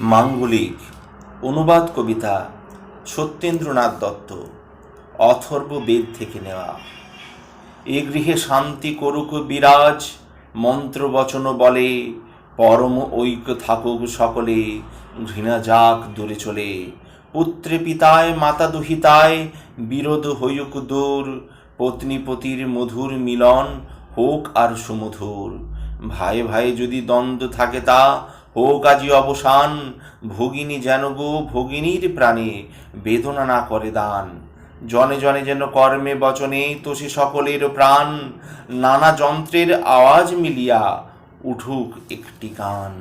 মাঙ্গলিক অনুবাদ কবিতা সত্যেন্দ্রনাথ দত্ত, অথর্ব বেদ থেকে নেওয়া। এ গৃহে শান্তি করুক বিরাজ মন্ত্রবচন বলে, পরম ঐক্য থাকুক সকলে, ঘৃণা যাক দূরে চলে। পুত্রে পিতায়, মাতা দুহিতায়, বিরোধ হইউক দূর, পত্নী পতির মধুর মিলন হোক আর সুমধুর। ভাই ভাই যদি দ্বন্দ্ব থাকে তা হোক কাজী অবসান, ভগিনী যেন গো ভগিনীর প্রাণে বেদনা না করে দান। জনে জনে যেন কর্মে বচনে তোষে সকলের প্রাণ, নানা যন্ত্রের আওয়াজ মিলিয়া উঠুক একটি গান।